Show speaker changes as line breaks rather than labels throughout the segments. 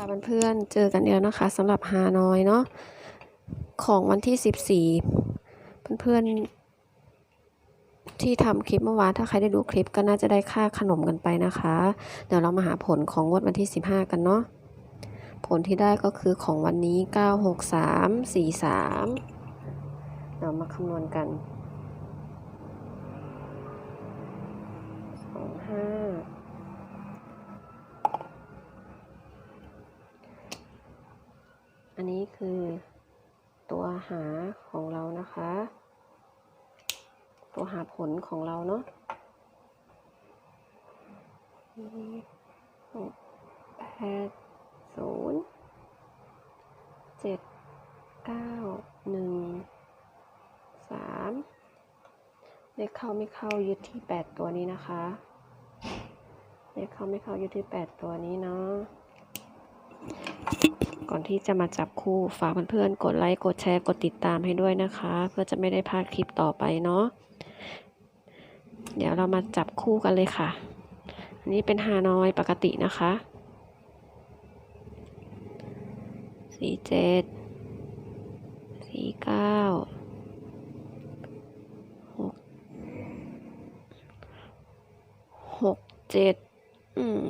ค่ะเพื่อนๆเจอกันเดียวนะคะสำหรับฮานอยเนาะของวันที่ 14 เพื่อนๆที่ทำคลิปเมื่อวานถ้าใครได้ดูคลิปก็น่าจะได้ค่าขนมกันไปนะคะ เดี๋ยวเรามาหาผลของงวดวันที่ 15 กันเนาะผลที่ได้ก็คือของวันนี้ 96343 เรามาคำนวณกัน 25 อันนี้คือตัวหาของเรานะคะ ตัวหาผลของเราเนาะหกแปดศูนย์เจ็ดเก้าหนึ่งสามเลขเข้าไม่เข้ายึดที่แปดตัวนี้นะคะเลขเข้าไม่เข้ายึดที่แปดตัวนี้เนาะ ก่อนที่จะมาจับคู่ฝากเพื่อนๆกดไลค์กดแชร์กดติดตามให้ด้วยนะคะ เพื่อจะไม่ได้พลาดคลิปต่อไปเนาะเดี๋ยวเรามาจับคู่กันเลยค่ะ อันนี้เป็นฮานอยปกตินะคะสี่เจ็ดสี่เก้าหกหกเจ็ดอืม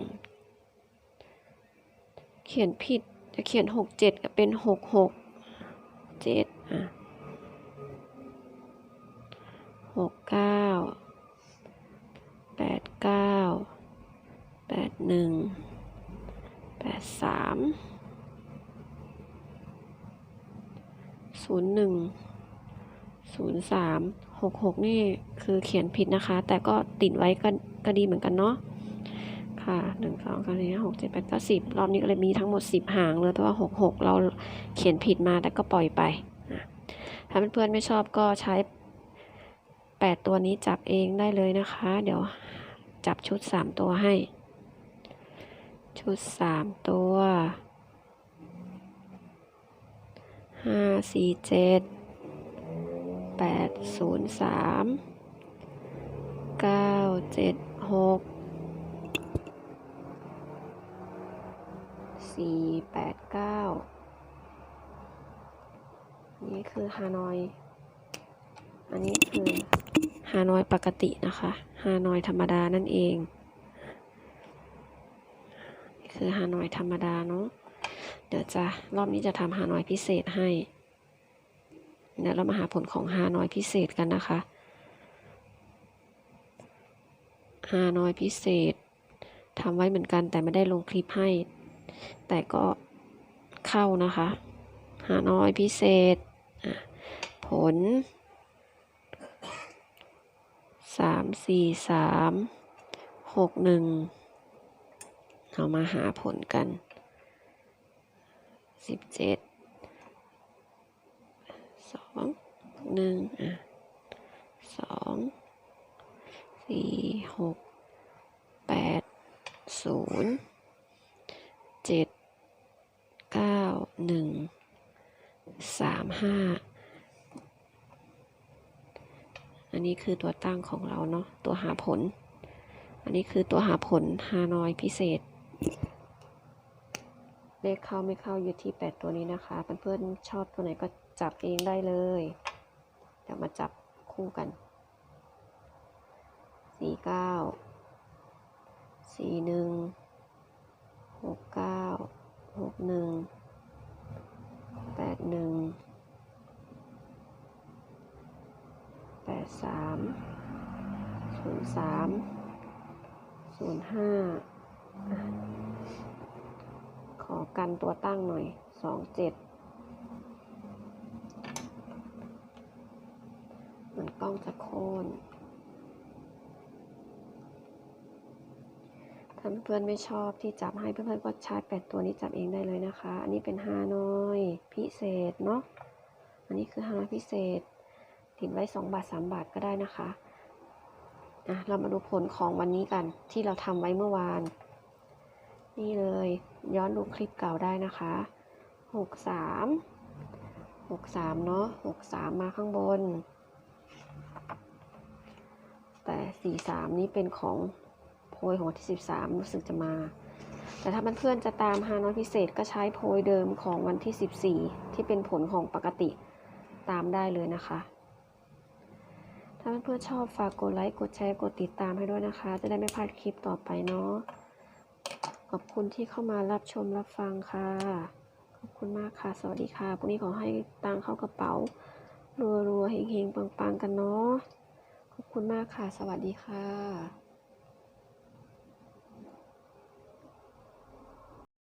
เขียนผิด จะเขียนหกเจ็ดก็เป็นหกหกเจ็ดอะหกเก้าแปดเก้าแปดหนึ่งแปดสามศูนย์หนึ่งศูนย์สามหกหกนี่คือเขียนผิดนะคะ แต่ก็ติดไว้ก็ก็ดีเหมือนกันเนาะ ค่ะหนึ่งสองสามสี่ห้าหกเจ็ดแปดเก้าสิบรอบนี้ก็เลยมีทั้งหมดสิบหางเลยแต่ว่าหกหกเราเขียนผิดมาแต่ก็ปล่อยไปนะถ้าเพื่อนๆไม่ชอบก็ใช้แปดตัวนี้จับเองได้เลยนะคะ เดี๋ยวจับชุดสามตัวให้ ชุดสามตัวห้าสี่เจ็ดแปดศูนย์สามเก้าเจ็ดหก สี่แปดเก้านี่คือฮานอย อันนี้คือฮานอยปกตินะคะฮานอยธรรมดานั่นเอง นี่คือฮานอยธรรมดาเนาะ เดี๋ยวจะรอบนี้จะทำฮานอยพิเศษให้ เดี๋ยวเรามาหาผลของฮานอยพิเศษกันนะคะฮานอยพิเศษทำไว้เหมือนกันแต่ไม่ได้ลงคลิปให้ แต่ก็เข้านะคะ หาน้อยพิเศษ ผลสามสี่สามหกหนึ่งเรามาหาผลกันสิบเจ็ดสองหนึ่งอะสองสี่หกแปดศูนย์ เจ็ดเก้าหนึ่งสามห้าอันนี้คือตัวตั้งของเราเนาะตัวหาผล อันนี้คือตัวหาผลฮานอยพิเศษ เลขเข้าไม่เข้าอยู่ที่แปดตัวนี้นะคะเพื่อนๆชอบตัวไหนก็จับเองได้เลย เดี๋ยวมาจับคู่กันสี่เก้าสี่หนึ่ง หกเก้าหกหนึ่งแปดหนึ่งแปดสามศูนย์สามศูนย์ห้าขอกันตัวตั้งหน่อยสองเจ็ดเหมือนกล้องจะโค่น ถ้าเพื่อนๆไม่ชอบที่จับให้เพื่อนๆก็ใช้แปดตัวนี้จับเองได้เลยนะคะ อันนี้เป็นฮานอยพิเศษเนาะ อันนี้คือฮานอยพิเศษ ติดไว้สองบาทสามบาทก็ได้นะคะอะเรามาดูผลของวันนี้กันที่เราทำไว้เมื่อวาน นี่เลยย้อนดูคลิปเก่าได้นะคะหกสามหกสามเนาะหกสามมาข้างบน แต่สี่สามนี้เป็นของ โพยของวันที่สิบสามรู้สึกจะมา แต่ถ้าเพื่อนๆจะตามฮานอยพิเศษก็ใช้โพยเดิมของวันที่ 14 ที่เป็นผลของปกติตามได้เลยนะคะ ถ้าเพื่อนๆชอบฝากกดไลค์ กดแชร์ กดติดตามให้ด้วยนะคะ จะได้ไม่พลาดคลิปต่อไปเนาะ ขอบคุณที่เข้ามารับชมรับฟังค่ะ ขอบคุณมากค่ะ สวัสดีค่ะ พรุ่งนี้ขอให้ตังเข้ากระเป๋า รัวๆเฮงๆ ปังๆ กันเนาะ ขอบคุณมากค่ะ สวัสดีค่ะ